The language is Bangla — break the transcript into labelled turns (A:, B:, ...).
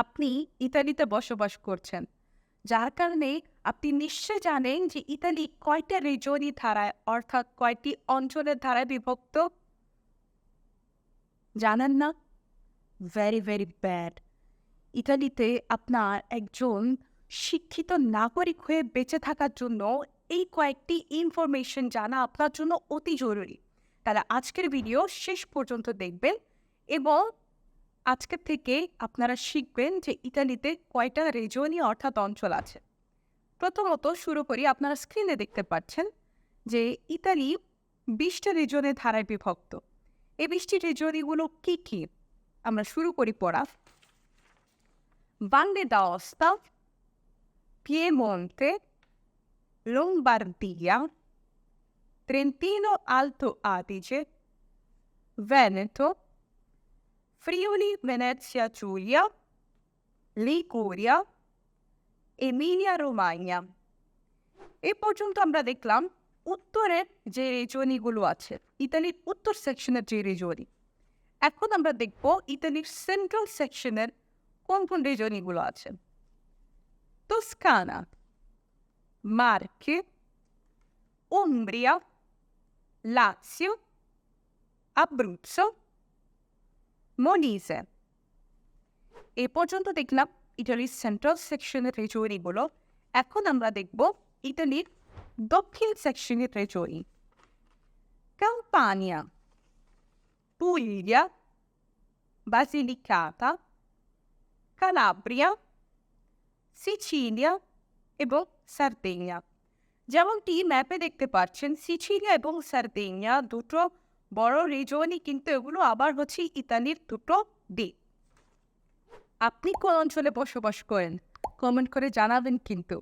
A: আপনি ইতালিতে বসবাস করছেন। যার কারণে আপনি নিশ্চয় জানেন যে ইতালি কয়টা রিজনই ধারায়, অর্থাৎ কয়টি অঞ্চলের ধারায় বিভক্ত? জানেন না? ভেরি ভেরি ব্যাড ইতালিতে আপনার একজন শিক্ষিত নাগরিক হয়ে বেঁচে থাকার জন্য এই কয়েকটি ইনফরমেশন জানা আপনার জন্য অতি জরুরি। তাহলে আজকের ভিডিও শেষ পর্যন্ত দেখবেন এবং আজকের থেকে আপনারা শিখবেন যে ইতালিতে কয়টা রেজনই অর্থাৎ অঞ্চল আছে। প্রথমত শুরু করি আপনারা স্ক্রিনে দেখতে পাচ্ছেন যে ইতালি বিশটা রিজনে ধারায় বিভক্ত। এই বিশটি রিজনগুলো কী কী? আমরা শুরু করি পড়া। Valle d'Aosta, Piemonte, Lombardia, Trentino Alto Adige, Veneto, Friuli Venezia Giulia, Liguria, Emilia Romagna. এ পর্যন্ত আমরা দেখলাম উত্তরের যে রেজনিগুলো আছে ইতালির উত্তর সেকশনের যে রেজনি এখন আমরা দেখব ইতালির সেন্ট্রাল সেকশনের কোন কোন রেজনিগুলো আছে। তোস্কানা মার্কে উম্ব্রিয়া লাসিও আব্রুৎসো মনিজে। এ পর্যন্ত দেখলাম ইটালির সেন্ট্রাল সেকশনের রেজনিগুলো এখন আমরা দেখব ইটালির দক্ষিণ সেকশনের রেজনি কাম্পানিয়া পুলিয়া বাসিলিকাতা, কালাব্রিয়া, সিচিলিয়া এবং সার্দিনিয়া। যেমনটি ম্যাপে দেখতে পাচ্ছেন, সিচিলিয়া এবং সার্দিনিয়া দুটো বড় রিজনই কিন্তু এগুলো আবার হচ্ছে ইতালির দুটো দিক আপনি কোন অঞ্চলে বসবাস করেন? কমেন্ট করে জানাবেন কিন্তু।